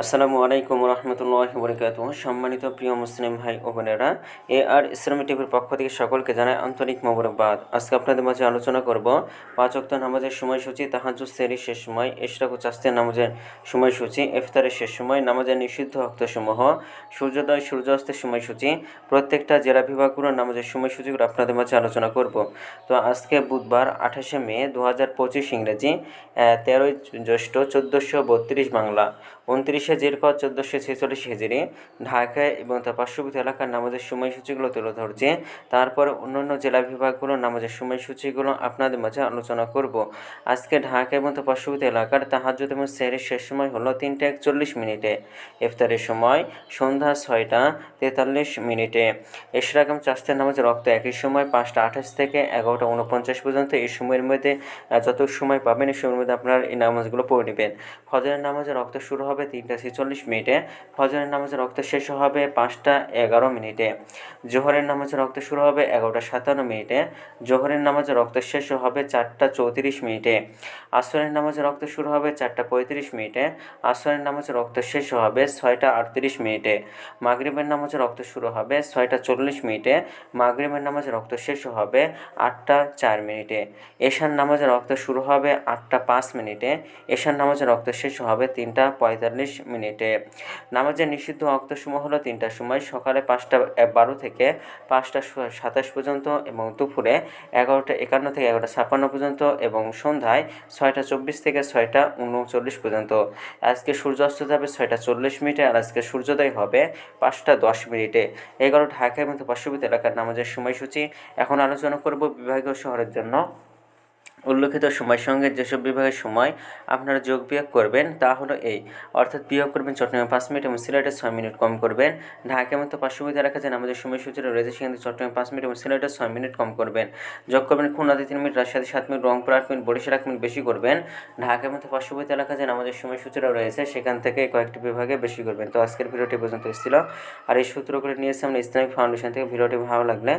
আসসালামু আলাইকুম রহমতুল্লাহ বরকাত সম্মানিত প্রিয় মুসলিম ভাই ও বোনেরা, এ আর ইসলামী টিভির পক্ষ থেকে সকলকে জানায় আন্তরিক মোবারকবাদ। আজকে আপনাদের মাঝে আলোচনা করব পাঁচ অক্ত নামাজের সময়সূচি তাহাজুদ সেরি শেষ সময়, এশরাক ও চাস্তের নামাজের সময়সূচি, ইফতারের শেষ সময়, নামাজের নিষিদ্ধ অক্তসমূহ সূর্যোদয়, সূর্যাস্তের সময়সূচি, প্রত্যেকটা জেলা বিভাগগুলোর নামাজের সময়সূচিগুলো আপনাদের মাঝে আলোচনা করব। তো আজকে বুধবার আঠাশে মে দু হাজার পঁচিশ ইংরেজি তেরোই জ্যৈষ্ঠ চোদ্দোশো বত্রিশ বাংলা। উনত্রিশে জিরকত চোদ্দোশো ছেচল্লিশ হিজড়ি ঢাকায় এবং তার পার্শ্ববর্তী এলাকার নামাজের সময়সূচিগুলো তুলে ধরছে। তারপর অন্যান্য জেলা বিভাগগুলোর নামাজের সময়সূচিগুলো আপনাদের মাঝে আলোচনা করব। আজকে ঢাকা এবং তার পার্শ্ববর্তী এলাকার তাহাজুদ এবং সেরের শেষ সময় হলো তিনটে একচল্লিশ মিনিটে। ইফতারের সময় সন্ধ্যা ছয়টা তেতাল্লিশ মিনিটে। এশরাকাম চাস্তের নামাজের রক্ত একই সময় পাঁচটা আঠাশ থেকে এগারোটা উনপঞ্চাশ পর্যন্ত। এই সময়ের মধ্যে যত সময় পাবেন, এই সময়ের মধ্যে আপনার এই নামাজগুলো পড়ে নেবেন। ফজরের নামাজের রক্ত শুরু হবে তিনটা ছেচল্লিশ মিনিটে। ফজরের নামাজের রক্ত শেষ হবে পাঁচটা এগারো মিনিটে। জোহরের নামাজের রক্ত শুরু হবে এগারোটা সাতান্ন মিনিটে। জোহরের নামাজের রক্ত শেষ হবে চারটা চৌত্রিশ মিনিটে। আসরের নামাজের রক্ত শুরু হবে চারটা পঁয়ত্রিশ মিনিটে। আসরের নামাজের রক্ত শেষ হবে ছয়টা আটত্রিশ মিনিটে। মাগরিবের নামাজের রক্ত শুরু হবে ছয়টা চল্লিশ মিনিটে। মাগরিবের নামাজের রক্ত শেষ হবে আটটা চার মিনিটে। এশার নামাজের রক্ত শুরু হবে আটটা পাঁচ মিনিটে। এশার নামাজের রক্ত শেষ হবে তিনটা পঁয়তাল্লিশ মিনিটে। নামাজের নিষিদ্ধ অক্তসমূহ হলো তিনটার সময়, সকালে পাঁচটা বারো থেকে পাঁচটা সাতাশ পর্যন্ত এবং দুপুরে এগারোটা একান্ন থেকে এগারোটা ছাপ্পান্ন পর্যন্ত এবং সন্ধ্যায় ছয়টা চব্বিশ থেকে ছয়টা উনচল্লিশ পর্যন্ত। আজকে সূর্যাস্ত যাবে ছয়টা চল্লিশ মিনিটে আর আজকে সূর্যোদয় হবে পাঁচটা দশ মিনিটে। এগারো ঢাকা এবং পার্শ্ববর্তী এলাকার নামাজের সময়সূচি। এখন আলোচনা করব বিভাগীয় শহরের জন্য। উল্লেখিত সময়ের সঙ্গে যেসব বিভাগের সময় আপনারা যোগ বিয়োগ করবেন, তা হলো এই। অর্থাৎ বিয়োগ করবেন চট্টগ্রামে পাঁচ মিনিট এবং সিলেটে ছয় মিনিট কম করবেন। ঢাকা মতো পার্শ্ববর্তী এলাকা যেন আমাদের সময়সূচিটা রয়েছে, সেখানে চট্টগ্রামে পাঁচ মিনিট এবং সিলেটে ছয় মিনিট কম করবেন। যোগ করবেন খুলনাতে তিন মিনিট, রাজশাহী সাত মিনিট, রংপুর আট মিনিট, বরিশাল এক মিনিট বেশি করবেন। ঢাকা মতো পার্শ্ববর্তী এলাকা যেন আমাদের সময়সূচিটা রয়েছে, সেখান থেকে কয়েকটি বিভাগে বেশি করবেন। তো আজকের ভিডিওটি পর্যন্ত এসেছিল আর এই সূত্র করে নিয়েছে আমরা ইসলামিক ফাউন্ডেশন থেকে ভিডিওটি ভালো লাগলে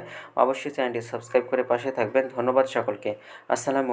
অবশ্যই চ্যানেলটি সাবস্ক্রাইব করে পাশে থাকবেন। ধন্যবাদ সকলকে। আসসালামু